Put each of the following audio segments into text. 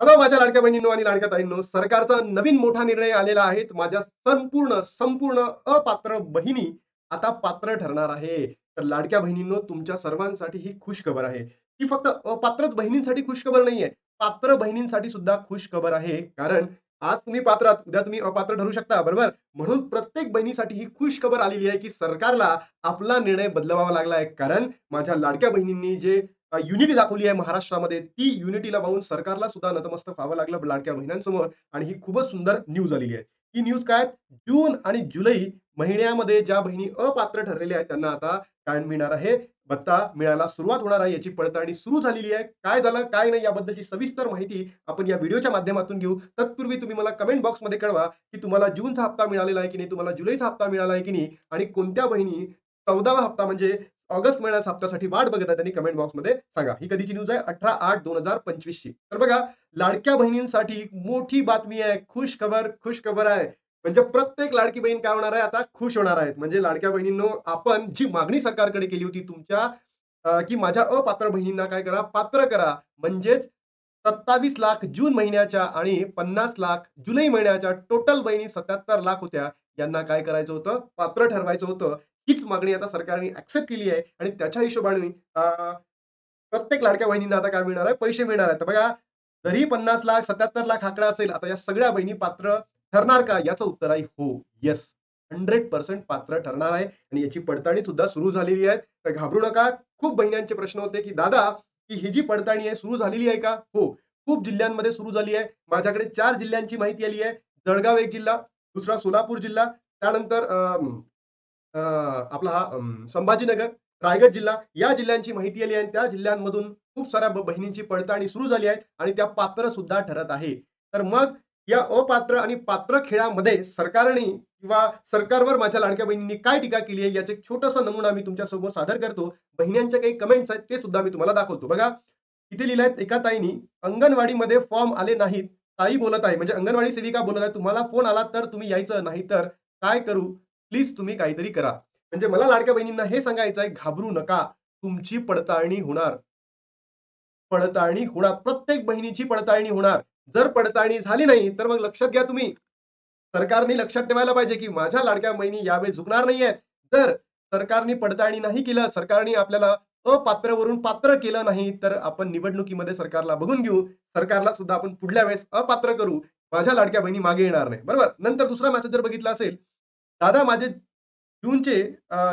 Hello माझ्या लाडक्या बहिणींनो आणि लाडक्या ताईंनो सरकारचा नवीन मोठा निर्णय आलेला आहे. माझ्या संपूर्ण संपूर्ण अपात्र बहिणी आता पात्र ठरणार आहे. तर लाडक्या बहिणींनो तुमच्या सर्वांसाठी ही खुश खबर आहे. ही फक्त अपात्रच बहिणींसाठी खुश खबर नाहीये. पात्र बहिणींसाठी सुद्धा खुश खबर आहे. कारण आज तुम्ही पात्र उद्या तुम्ही अपात्र ठरू शकता बरोबर? म्हणून प्रत्येक बहिणीसाठी ही खुश खबर आलेली आहे की सरकारला आपला निर्णय बदलवावा लागला आहे कारण माझ्या लाडक्या बहिणींनी जे युनिटी दाखवली आहे महाराष्ट्रामध्ये. ती युनिटीला पाहून सरकारला सुद्धा नतमस्तक व्हावं लागलं लाडक्या बहिणांसमोर आणि ही खूपच सुंदर न्यूज आलेली आहे. ही न्यूज काय? जून आणि जुलै महिन्यामध्ये ज्या बहिणी अपात्र ठरलेल्या आहेत त्यांना आता काय मिळणार आहे. भत्ता मिळायला सुरुवात होणार आहे याची पडताळणी सुरू झालेली आहे. काय झालं काय नाही याबद्दलची सविस्तर माहिती आपण या व्हिडिओच्या माध्यमातून घेऊ. तत्पूर्वी तुम्ही मला कमेंट बॉक्समध्ये कळवा की तुम्हाला जूनचा हप्ता मिळालेला आहे की नाही तुम्हाला जुलैचा हप्ता मिळाला आहे की नाही आणि कोणत्या बहिणी चौदावा हप्ता म्हणजे ऑगस्ट महिन्यात हप्त्यासाठी वाट बघत आहे त्यांनी कमेंट बॉक्समध्ये सांगा. ही कधीची न्यूज आहे? अठरा आठ दोन हजार पंचवीस ची तर बघा लाडक्या बहिणींसाठी मोठी बातमी आहे. खुश खबर खुश खबर आहे. म्हणजे प्रत्येक लाडकी बहीण काय होणार आहे? आता खुश होणार आहेत. म्हणजे लाडक्या बहिणींनो आपण जी मागणी सरकारकडे केली होती तुमच्या की माझ्या अपात्र बहिणींना काय करा? पात्र करा. म्हणजेच सत्तावीस लाख जून महिन्याच्या आणि पन्नास लाख जुलै महिन्याच्या टोटल बहिणी सत्याहत्तर लाख होत्या. यांना काय करायचं होतं? पात्र ठरवायचं होतं. हीच मागणी आता सरकारने ऍक्सेप्ट केली आहे. आणि त्याच्या हिशोबाने प्रत्येक लाडक्या बहिणींना आता काय मिळणार आहे? पैसे मिळणार आहेत. बघा जरी पन्नास लाख सत्याहत्तर लाख आकडा असेल आता या सगळ्या बहिणी पात्र ठरणार का? याचं उत्तर आहे हो येस हंड्रेड पर्सेंट पात्र ठरणार आहे. आणि याची पडताळणी सुद्धा सुरू झालेली आहे. तर घाबरू नका. खूप बहिण्यांचे प्रश्न होते की दादा की ही जी पडताळणी आहे सुरू झालेली आहे का? हो खूप जिल्ह्यांमध्ये सुरू झाली आहे. माझ्याकडे चार जिल्ह्यांची माहिती आली आहे. जळगाव एक जिल्हा दुसरा सोलापूर जिल्हा त्यानंतर अं, आपला हा संभाजीनगर रायगड जिल्हा या जिल्ह्यांची माहिती आली आहे आणि त्या जिल्ह्यांमधून खूप साऱ्या बहिणींची पडताळणी सुरू झाली आहे आणि त्या पात्र सुद्धा ठरत आहे. तर मग या अपात्र आणि पात्र खेळामध्ये सरकारने किंवा सरकारवर माझ्या लाडक्या बहिणींनी काय टीका केली आहे याचे छोटासा नमुना मी तुमच्यासोबत सादर करतो. बहिण्यांच्या काही कमेंट्स आहेत ते सुद्धा मी तुम्हाला दाखवतो. बघा इथे लिहिलं आहे एका ताईनी अंगणवाडीमध्ये फॉर्म आले नाहीत. ताई बोलत आहे. म्हणजे अंगणवाडी सेविका बोलत आहे तुम्हाला फोन आला तर तुम्ही यायचं नाही तर काय करू? प्लीज तुम्ही काहीतरी करा. म्हणजे मला लाडक्या बहिणींना हे सांगायचं आहे घाबरू नका. तुमची पडताळणी होणार. पडताळणी होणार. प्रत्येक बहिणीची पडताळणी होणार. जर पडताळणी झाली नाही तर मग लक्षात घ्या तुम्ही. सरकारने लक्षात ठेवायला पाहिजे की माझ्या लाडक्या बहिणी यावेळी झुकणार नाहीयेत जर सरकारने पडताळणी नाही केलं सरकारने आपल्याला अपात्रवरून पात्र केलं नाही तर आपण निवडणुकीमध्ये सरकारला बघून घेऊ. सरकारला सुद्धा आपण पुढल्या वेळेस अपात्र करू. माझ्या लाडक्या बहिणी मागे येणार नाही. बरोबर? नंतर दुसरा मेसेज जर बघितला असेल दादा माझे जूनचे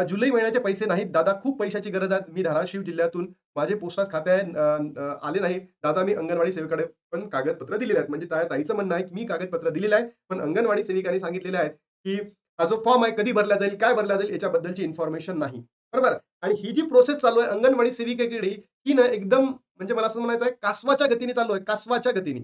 जुलै महिन्याचे पैसे नाहीत. दादा खूप पैशाची गरज आहे. मी धाराशिव जिल्ह्यातून माझे पोस्टात खाते आले नाहीत. दादा मी अंगणवाडी सेवेकडे पण कागदपत्र दिलेले आहेत. म्हणजे ताईचं म्हणणं आहे की मी कागदपत्र दिलेलं आहे पण अंगणवाडी सेविकांनी सांगितलेले आहेत की हा जो फॉर्म आहे कधी भरला जाईल काय भरला जाईल याच्याबद्दलची इन्फॉर्मेशन नाही. बरोबर? आणि ही जी प्रोसेस चालू आहे अंगणवाडी सेविकेकडे ही ना एकदम म्हणजे मला असं म्हणायचं आहे कासवाच्या गतीने चालू आहे. कासवाच्या गतीने.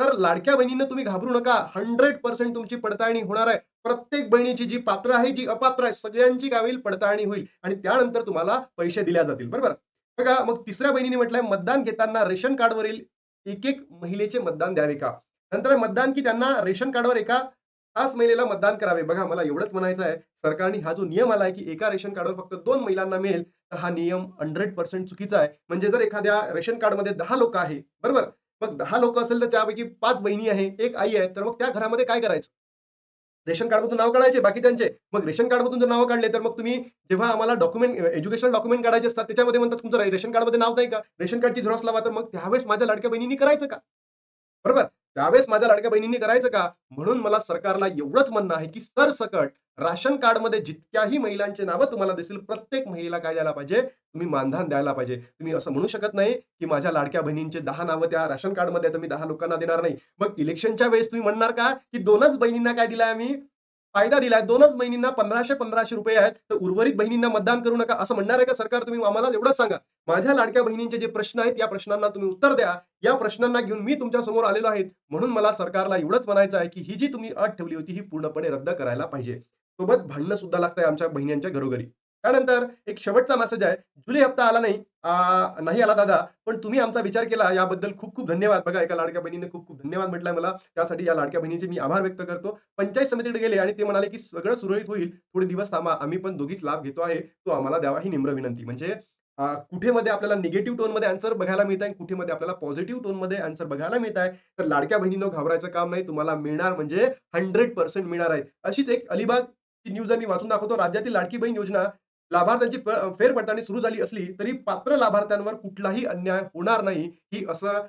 तर लाडक्या बहिणींना तुम्ही घाबरू नका. हंड्रेड पर्सेंट तुमची पडताळणी होणार आहे. प्रत्येक बहिणीची जी पात्र आहे जी अपात्र आहे सगळ्यांची काय होईल पडताळणी होईल आणि त्यानंतर तुम्हाला पैसे दिल्या जातील. बरोबर? बघा मग तिसऱ्या बहिणीने म्हटलंय मतदान घेताना रेशन कार्डवरील एक एक महिलेचे मतदान द्यावे का? नंतर मतदान की त्यांना रेशन कार्डवर एका खास महिलेला मतदान करावे? बघा मला एवढंच म्हणायचं आहे. सरकारने हा जो नियम आलाय की एका रेशन कार्डवर फक्त दोन महिलांना मिळेल तर हा नियम हंड्रेड पर्सेंट चुकीचा आहे. म्हणजे जर एखाद्या रेशन कार्डमध्ये दहा लोक आहे बरोबर? मग दहा लोक असेल तर त्यापैकी पाच बहिणी आहे एक आई आहे तर मग त्या घरामध्ये काय करायचं? रेशन कार्डमधून नाव काढायचे बाकी त्यांचे. मग रेशन कार्डमधून जर नाव काढले तर मग तुम्ही जेव्हा आम्हाला डॉक्युमेंट एज्युकेशनल डॉक्युमेंट काढायचे असतात त्याच्यामध्ये म्हणतात तुमचं रेशन कार्डमध्ये नाव नाही का? रेशन कार्डची झुरस लावा. तर मग त्यावेळेस माझ्या लाडक्या बहिणींनी करायचं का? बरोबर? त्यावेळेस माझ्या लाडक्या बहिणींनी करायचं का? म्हणून मला सरकारला एवढंच म्हणणं आहे की सरसकट राशन कार्डमध्ये जितक्याही महिलांचे नावं तुम्हाला दिसेल प्रत्येक महिलेला काय द्यायला पाहिजे? तुम्ही मानधन द्यायला पाहिजे. तुम्ही असं म्हणू शकत नाही की माझ्या लाडक्या बहिणींचे दहा नावं त्या राशन कार्डमध्ये तर मी दहा लोकांना देणार नाही. मग इलेक्शनच्या वेळेस तुम्ही म्हणणार का की दोनच बहिणींना काय दिलाय आम्ही? फायदा दिलाय. दोनच बहिणींना पंधराशे पंधराशे रुपये आहेत. तर उर्वरित बहिणींना मतदान करू नका असं म्हणणार आहे का सरकार? तुम्ही आम्हाला एवढंच सांगा. माझ्या लाडक्या बहिणींचे जे प्रश्न आहेत या प्रश्नांना तुम्ही उत्तर द्या. या प्रश्नांना घेऊन मी तुमच्यासमोर आलेलो आहे. म्हणून मला सरकारला एवढंच म्हणायचं आहे की ही जी तुम्ही अट ठेवली होती ही पूर्णपणे रद्द करायला पाहिजे. सोबत भांडणं सुद्धा लागतंय आमच्या बहिणींच्या घरोघरी. त्यानंतर एक शेवटचा मेसेज आहे. जुलै हप्ता आला नाही. नाही आला दादा. पण तुम्ही आमचा विचार केला याबद्दल खूप खूप धन्यवाद. बघा एका लाडक्या बहिणीने खूप खूप धन्यवाद म्हटलं मला. त्यासाठी या लाडक्या बहिणीचे मी आभार व्यक्त करतो. पंचायत समितीकडे गेले आणि ते म्हणाले की सगळं सुरळीत होईल. थोडे दिवस थांबा. आम्ही पण दोघीच लाभ घेतो आहे. तो आम्हाला द्यावा ही निम्र विनंती. म्हणजे कुठेमध्ये आपल्याला निगेटिव्ह टोनमध्ये आन्सर बघायला मिळत आहे, कुठेमध्ये आपल्याला पॉझिटिव्ह टोनमध्ये आन्सर बघायला मिळत आहे. तर लाडक्या बहिणीनं घाबरायचं काम नाही. तुम्हाला मिळणार म्हणजे 100% मिळणार आहे. अशीच एक अलिबाग न्यूज आम्ही मी वाचून दाखवतो. राज्यातील लाडकी बहीण योजना लाभार्थ्यांची फेरपडताळणी सुरू झाली असली तरी पात्र लाभार्थ्यांवर कुठलाही अन्याय होणार नाही, ही असं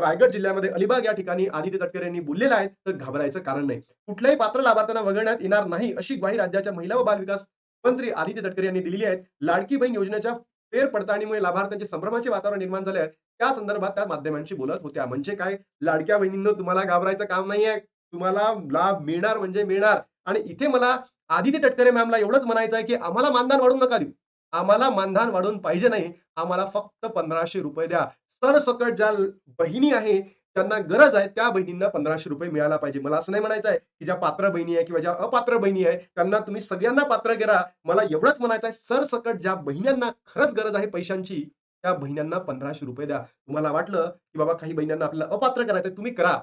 रायगड जिल्ह्यामध्ये अलिबाग या ठिकाणी आदित्य तटकरे यांनी बोललेलं आहे. तर घाबरायचं कारण नाही. कुठल्याही पात्र लाभार्थ्यांना वगळण्यात येणार नाही, अशी ग्वाही राज्याच्या महिला व बालविकास मंत्री आदित्य तटकरे यांनी दिलेली आहे. लाडकी बहीण योजनेच्या फेरपडताळणीमुळे लाभार्थ्यांचे संभ्रमाचे वातावरण निर्माण झाले आहे. त्या संदर्भात त्या माध्यमांशी बोलत होत्या. म्हणजे काय लाडक्या बहिणींना तुम्हाला घाबरायचं काम नाहीये. तुम्हाला लाभ मिळणार म्हणजे मिळणार आणि इथे मला आदित्य तटकरे मॅमला एवढंच म्हणायचं आहे, की आम्हाला मानधन वाढवून नका देऊ. आम्हाला मानधन वाढवून पाहिजे नाही. आम्हाला फक्त ₹1500 द्या. सरसकट ज्या बहिणी आहे, त्यांना गरज आहे त्या बहिणींना ₹1500 मिळायला पाहिजे. मला असं नाही म्हणायचं आहे, की ज्या पात्र बहिणी आहे किंवा ज्या अपात्र बहिणी आहे, त्यांना तुम्ही सगळ्यांना पात्र करा. मला एवढंच म्हणायचं आहे, सरसकट ज्या बहिणींना खरंच गरज आहे पैशांची, त्या बहिणींना ₹1500 द्या. तुम्हाला वाटलं, की बाबा काही बहिणींना आपल्याला अपात्र करायचं तुम्ही करा.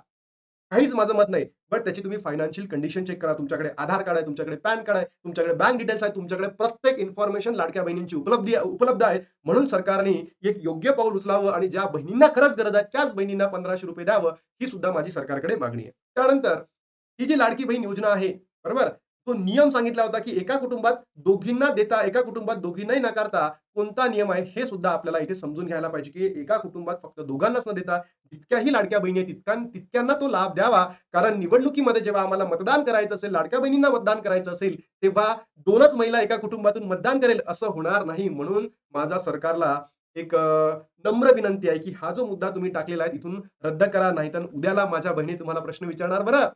काहीच माझं मत नाही. बट त्याची तुम्ही फायनान्शियल कंडिशन चेक करा. तुमच्याकडे आधार कार्ड आहे, तुमच्याकडे पॅन कार्ड आहे, तुमच्याकडे बँक डिटेल्स आहे तुमच्याकडे प्रत्येक इन्फॉर्मेशन लाडक्या बहिणींची उपलब्धी उपलब्ध आहे. म्हणून सरकारने एक योग्य पाऊल उचलावं आणि ज्या बहिणींना खरंच गरज आहे, त्याच बहिणींना ₹1500 द्यावं, ही सुद्धा माझी सरकारकडे मागणी आहे. त्यानंतर ही जी लाडकी बहीण योजना आहे, बरोबर? तो नियम सांगितला होता, की एका कुटुंबात दोघींना देता, एका कुटुंबात दोघींनाही नाकारता कोणता नियम आहे, हे सुद्धा आपल्याला इथे समजून घ्यायला पाहिजे, की एका कुटुंबात फक्त दोघांनाच न देता जितक्याही लाडक्या बहिणी आहेत, तितक्या तितक्यांना तो लाभ द्यावा. कारण निवडणुकीमध्ये जेव्हा आम्हाला मतदान करायचं असेल, लाडक्या बहिणींना मतदान करायचं असेल, तेव्हा दोनच महिला एका कुटुंबातून मतदान करेल असं होणार नाही. म्हणून माझा सरकारला एक नम्र विनंती आहे, की हा जो मुद्दा तुम्ही टाकलेला आहे तिथून रद्द करा. नाहीतर उद्याला माझ्या बहिणी तुम्हाला प्रश्न विचारणार बरं.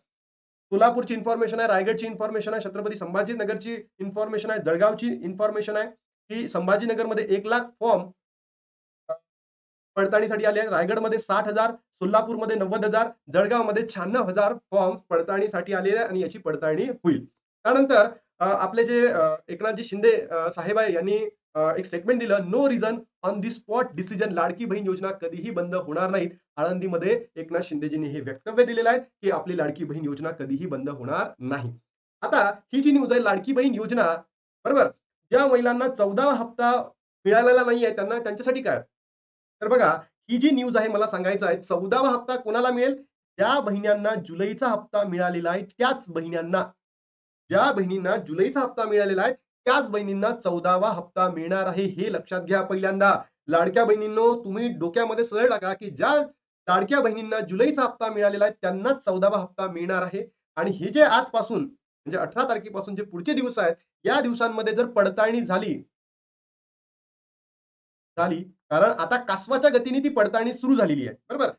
सोलापूरची इन्फॉर्मेशन आहे, रायगडची इन्फॉर्मेशन आहे, छत्रपती संभाजीनगरची इन्फॉर्मेशन आहे, जळगावची इन्फॉर्मेशन आहे, की संभाजीनगरमध्ये 1,00,000 फॉर्म पडताळणीसाठी आले आहेत. रायगडमध्ये 60,000, सोलापूरमध्ये 90,000, जळगावमध्ये 96,000 फॉर्म पडताळणीसाठी आलेले आहे आणि याची पडताळणी होईल. त्यानंतर आपले जे एकनाथजी शिंदे साहेब आहे यांनी एक स्टेटमेंट दिलं, "no reason on the spot decision Ladki Bahin Yojana कधीही बंद होणार नाहीत." आळंदीमध्ये एकनाथ शिंदेजींनी हे वक्तव्य दिलेलं आहे, की आपली लाडकी बहीण योजना कधीही बंद होणार नाही. आता ही जी न्यूज आहे लाडकी बहीण योजना, बरोबर? ज्या महिलांना 14वा हप्ता मिळालेला नाही आहे त्यांना त्यांच्यासाठी काय? तर बघा, ही जी न्यूज आहे मला सांगायचं आहे 14वा हप्ता कोणाला मिळेल? ज्या बहिणींना जुलैचा हप्ता मिळालेला आहे त्याच बहिणींना. ज्या बहिणींना जुलैचा हप्ता मिळालेला आहे, त्याच बहिणींना 14वा हप्ता मिळणार आहे. हे लक्षात घ्या पहिल्यांदा. लाडक्या बहिणींनो, तुम्ही डोक्यामध्ये सरळ टाका, की ज्या लाडक्या बहिणींना जुलैचा हप्ता मिळालेला आहे, त्यांनाच 14वा हप्ता मिळणार आहे. आणि हे जे आजपासून म्हणजे 18 तारखेपासून जे पुढचे दिवस आहेत, या दिवसांमध्ये जर पडताळणी झाली झाली, कारण आता कासवाच्या गतीने ती पडताळणी सुरू झालेली आहे. बरोबर?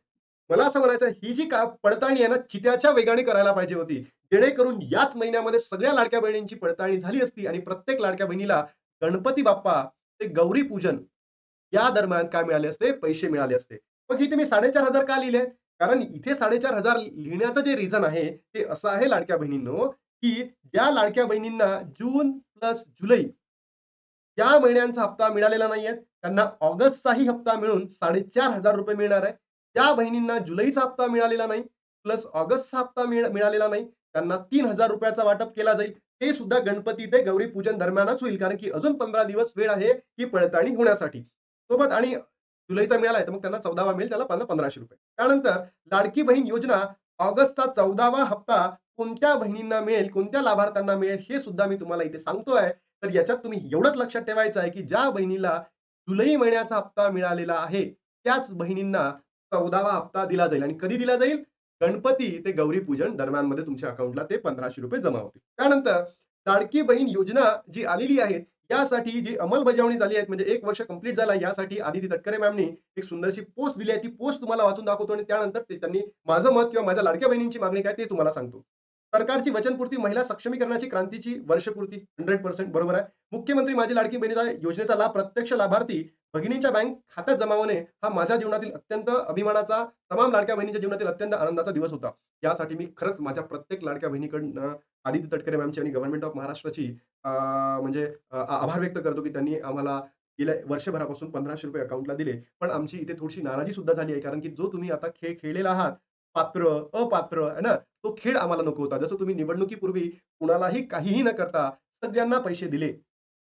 मला असं म्हणायचं ही जी का पडताळणी आहे ना, चित्याच्या वेगाने करायला पाहिजे होती. जेणेकरून याच महिन्यामध्ये सगळ्या लाडक्या बहिणींची पडताळणी झाली असती आणि प्रत्येक लाडक्या बहिणीला गणपती बाप्पा ते गौरी पूजन या दरम्यान काय मिळाले असते? पैसे मिळाले असते. मग इथे मी 4,500 का लिहिले? कारण इथे 4,500 लिहिण्याचं जे रिझन आहे, ते असं आहे लाडक्या बहिणींनो, की ज्या लाडक्या बहिणींना जून प्लस जुलै या महिन्यांचा हप्ता मिळालेला नाहीये, त्यांना ऑगस्टचाही हप्ता मिळून ₹4,500 मिळणार आहे. त्या बहिणींना जुलैचा हप्ता मिळालेला नाही, प्लस ऑगस्टचा हप्ता मिळालेला नाही, त्यांना तीन हजार रुपयाचा वाटप केला जाईल. ते सुद्धा गणपती ते गौरी पूजन दरम्यानच होईल. कारण की अजून 15 दिवस वेळ आहे ही पडताळणी होण्यासाठी. सोबत आणि जुलैचा मिळालाय, तर मग त्यांना 14वा मिळेल, त्याला पंधराशे रुपये त्यानंतर लाडकी बहीण योजना ऑगस्टचा 14वा हप्ता कोणत्या बहिणींना मिळेल, कोणत्या लाभार्थ्यांना मिळेल, हे सुद्धा मी तुम्हाला इथे सांगतोय. तर याच्यात तुम्ही एवढंच लक्षात ठेवायचं आहे, की ज्या बहिणीला जुलै महिन्याचा हप्ता मिळालेला आहे, त्याच बहिणींना 14वा हप्ता दिला जाईल आणि कधी दिला जाईल? गणपती ते गौरी पूजन दरम्यानमध्ये तुमच्या अकाउंटला ते ₹1500 जमा होतील. त्यानंतर लाडकी बहीण योजना जी आलेली आहे, यासाठी जी अंमलबजावणी झाली आहे, म्हणजे एक वर्ष कंप्लीट झाला, यासाठी आदिती तटकरे मॅमनी एक सुंदरशी पोस्ट दिली आहे. ती पोस्ट तुम्हाला वाचून दाखवतो आणि त्यानंतर ते त्यांनी माझं मत किंवा माझ्या लाडक्या बहिणींची मागणी काय ते तुम्हाला सांगतो. सरकारची वचनपूर्ती महिला सक्षमीकरणाची क्रांतीची वर्षपूर्ती 100% बरोबर आहे. मुख्यमंत्री माझी लाडकी बहिणीचा योजनेचा लाभ प्रत्यक्ष लाभार्थी भगिनींच्या बँक खात्यात जमा होणे हा माझ्या जीवनातील अत्यंत अभिमानाचा, तमाम लाडक्या बहिणीच्या जीवनातील अत्यंत आनंदाचा दिवस होता. यासाठी मी खरंच माझ्या प्रत्येक लाडक्या बहिणीकडनं आदित्य तटकरे मॅमची आणि गव्हर्नमेंट ऑफ महाराष्ट्राची म्हणजे आभार व्यक्त करतो, की त्यांनी आम्हाला गेल्या वर्षभरापासून ₹1500 अकाउंटला दिले. पण आमची इथे थोडीशी नाराजी सुद्धा झाली आहे. कारण की जो तुम्ही आता खेळ खेळलेला आहात, पात्र, अपात्र है ना, तो खेळ आम्हाला नको होता. जसं तुम्ही निवडणुकीपूर्वी कुणालाही काहीही न करता सगळ्यांना पैसे दिले.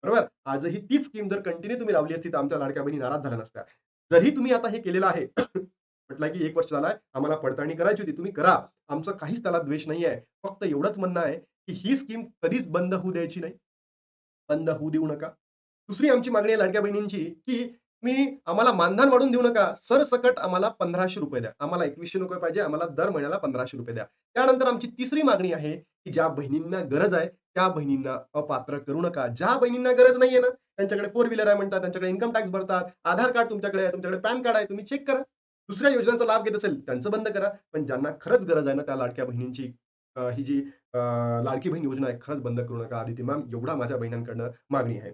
बरोबर? आजही तीच स्कीम जर कंटिन्यू तुम्ही लावली असती, तर आमच्या लाडक्या बहिणी नाराज झाल्या नसत्या. जरी तुम्ही आता हे केलेलं आहे, म्हटलं की एक वर्ष झालाय आम्हाला पडताळणी करायची होती, तुम्ही करा. आमचं काहीच त्याला द्वेष नाही आहे. फक्त एवढंच म्हणणं आहे, की ही स्कीम कधीच बंद होऊ द्यायची नाही. बंद होऊ देऊ नका. दुसरी आमची मागणी आहे लाडक्या बहिणींची, की तुम्ही आम्हाला मानधन वाढवून देऊ नका. सरसकट आम्हाला ₹1500 द्या. आम्हाला ₹2100 पाहिजे. आम्हाला दर महिन्याला ₹1500 द्या. त्यानंतर आमची तिसरी मागणी आहे, की ज्या बहिणींना गरज आहे, त्या बहिणींना अपात्र करू नका. ज्या बहिणींना गरज नाहीये ना, त्यांच्याकडे फोर व्हीलर आहे म्हणतात, त्यांच्याकडे इन्कम टॅक्स भरतात, आधार कार्ड तुमच्याकडे आहे, तुमच्याकडे पॅन कार्ड आहे, तुम्ही चेक करा. दुसऱ्या योजनांचा लाभ घेत असेल, त्यांचं बंद करा. पण ज्यांना खरंच गरज आहे ना, त्या लाडक्या बहिणींची ही जी लाडकी बहीण योजना आहे, खरंच बंद करू नका. आदिती मॅम, एवढा माझ्या बहिणींकडनं मागणी आहे.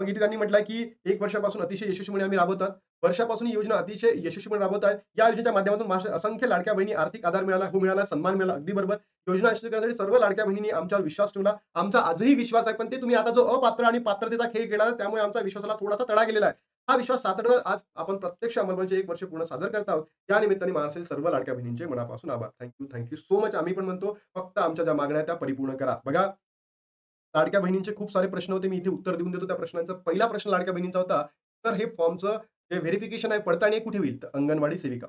मग इथे त्यांनी म्हटलं की एक वर्षापासून अतिशय यशस्वीपणे आम्ही राबवतात. वर्षापासून ही योजना अतिशय यशस्वीपणे राबवत आहे. या योजनेच्या माध्यमातून असंख्य लाडक्या बहिणी आर्थिक आधार मिळाला, हो मिळाला, सन्मान मिळाला. अगदी बरोबर. योजना यशस्वी करण्यासाठी सर्व लाडक्या बहिणींनी आमच्यावर विश्वास ठेवला. आमचा आजही विश्वास आहे. पण ते तुम्ही आता जो अपात्र आणि पात्रतेचा खेळ खेळला, त्यामुळे आमचा विश्वासाला थोडासा तडा गेलेला आहे. हा विश्वास सातत्यानं आज आपण प्रत्यक्ष अंमलबजावणीचे एक वर्ष पूर्ण सादर करत आहोत. या निमित्ताने महाराष्ट्रातील सर्व लाडक्या बहिणींचे मनापासून आभार. Thank you thank you so much. आम्ही पण म्हणतो, फक्त आमच्या ज्या मागण्या त्या परिपूर्ण करा. बघा, लाडक्या बहिणींचे खूप सारे प्रश्न होते. मी इथे उत्तर देऊन देतो त्या प्रश्नांचा. पहिला प्रश्न लाडक्या बहिणींचा होता, तर हे फॉर्मचं जे व्हेरिफिकेशन आहे, पडताळणी कुठे होईल? तर अंगणवाडी सेविका.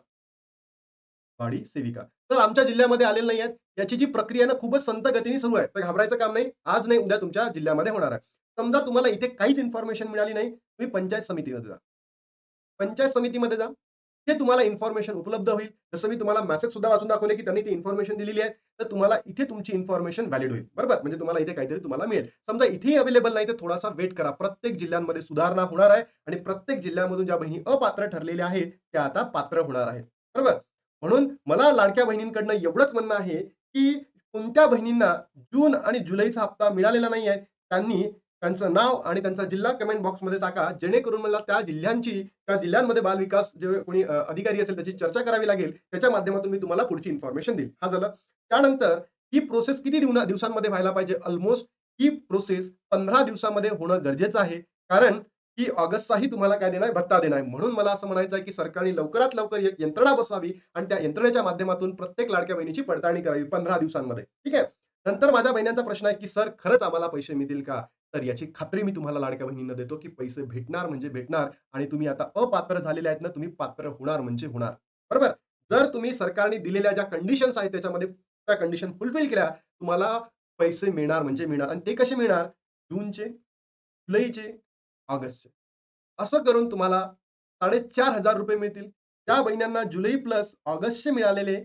वाडी सेविका. तर आमच्या जिल्ह्यामध्ये आलेले नाही आहेत. याची जी प्रक्रिया ना, खूपच संथ गतीने सुरू आहे. तर घाबरायचं काम नाही. आज नाही, उद्या तुमच्या जिल्ह्यामध्ये होणार आहे. समजा तुम्हाला इथे काहीच इन्फॉर्मेशन मिळाली नाही, तुम्ही पंचायत समितीमध्ये जा. पंचायत समितीमध्ये जा. ते तुम्हाला इन्फॉर्मेशन उपलब्ध होईल. जसं मी तुम्हाला मेसेज सुद्धा वाचून दाखवले, की त्यांनी ती इन्फॉर्मेशन दिलेली आहे. तर तुम्हाला इथे तुमची इन्फॉर्मेशन व्हॅलिड होईल. बरोबर? म्हणजे तुम्हाला इथे काहीतरी तुम्हाला मिळेल. समजा इथेही अवेलेबल नाही, तर थोडासा वेट करा. प्रत्येक जिल्ह्यांमध्ये सुधारणा होणार आहे आणि प्रत्येक जिल्ह्यामधून ज्या बहिणी अपात्र ठरलेल्या आहेत, त्या आता पात्र होणार आहेत. बरोबर? म्हणून मला लाडक्या बहिणींकडनं एवढंच म्हणणं आहे, की कोणत्या बहिणींना जून आणि जुलैचा हप्ता मिळालेला नाही आहे, त्यांनी त्यांचं नाव आणि त्यांचा जिल्हा कमेंट बॉक्समध्ये टाका. जेणेकरून मला त्या जिल्ह्यांची त्या जिल्ह्यांमध्ये बालविकास जे कोणी अधिकारी असेल, त्याची चर्चा करावी लागेल. त्याच्या माध्यमातून मी तुम्हाला पुढची इन्फॉर्मेशन देईल. हा झालं. त्यानंतर ही प्रोसेस किती दिवसांमध्ये व्हायला पाहिजे? ऑलमोस्ट ही प्रोसेस 15 दिवसामध्ये होणं गरजेचं आहे. कारण की ऑगस्टचाही तुम्हाला काय देणार भत्ता देणार आहे. म्हणून मला असं म्हणायचं आहे, की सरकारने लवकरात लवकर एक यंत्रणा बसवावी आणि त्या यंत्रणेच्या माध्यमातून प्रत्येक लाडक्या बहिणीची पडताळणी करावी 15 दिवसांमध्ये. ठीक आहे. नंतर माझ्या बहिणींचा प्रश्न आहे, की सर खरंच आम्हाला पैसे मिळतील का? तर याची खात्री मी तुम्हाला लाडक्या बहिणींना देतो, की पैसे भेटणार म्हणजे भेटणार आणि तुम्ही आता अपात्र झालेले आहेत ना, तुम्ही पात्र होणार म्हणजे होणार. बरोबर? जर तुम्ही सरकारने दिलेल्या ज्या कंडिशन्स आहेत, त्याच्यामध्ये त्या कंडिशन फुलफिल केल्या, तुम्हाला पैसे मिळणार म्हणजे मिळणार आणि ते कसे मिळणार? जूनचे, जुलैचे, ऑगस्टचे. असं करून तुम्हाला ₹4500 मिळतील. ज्या बहिण्यांना जुलै प्लस ऑगस्टचे मिळालेले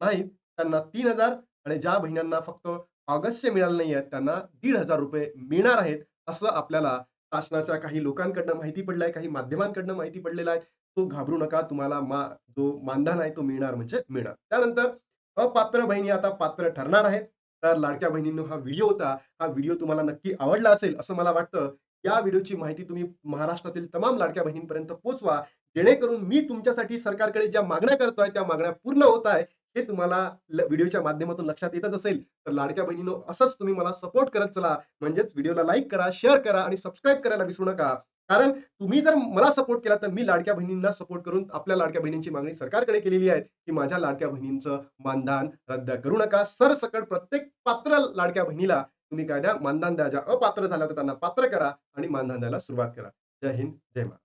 नाहीत, त्यांना तीन हजार आणि ज्या बहिण्यांना फक्त ऑगस्टचे मिळाले नाही आहेत, त्यांना ₹1500 मिळणार आहेत. असं आपल्याला शासनाच्या काही लोकांकडनं माहिती पडलं आहे, काही माध्यमांकडनं माहिती पडलेलं आहे. तो घाबरू नका. तुम्हाला मा जो मानधन आहे, तो मिळणार म्हणजे मिळणार. त्यानंतर अपात्र बहिणी आता पात्र ठरणार आहेत. तर लाडक्या बहिणींनो, हा व्हिडिओ होता. हा व्हिडिओ तुम्हाला नक्की आवडला असेल, असं मला वाटतं. या व्हिडिओची माहिती तुम्ही महाराष्ट्रातील तमाम लाडक्या बहिणींपर्यंत पोहोचवा. जेणेकरून मी तुमच्यासाठी सरकारकडे ज्या मागण्या करतोय, त्या मागण्या पूर्ण होत आहे, हे तुम्हाला व्हिडिओच्या माध्यमातून लक्षात येतच असेल. तर लाडक्या बहिणीनो असंच तुम्ही मला सपोर्ट करत चला. म्हणजेच व्हिडिओला लाईक करा, शेअर करा आणि सबस्क्राईब करायला विसरू नका. कारण तुम्ही जर मला सपोर्ट केला, तर मी लाडक्या बहिणींना सपोर्ट करून आपल्या लाडक्या बहिणींची मागणी सरकारकडे केलेली आहे, की माझ्या लाडक्या बहिणींचं मानधन रद्द करू नका. सरसकट प्रत्येक पात्र लाडक्या बहिणीला तुम्ही काय द्या? मानधन द्या. ज्या अपात्र झाल्या, तर त्यांना पात्र करा आणि मानधन द्यायला सुरुवात करा. जय हिंद, जय महाराष्ट्र.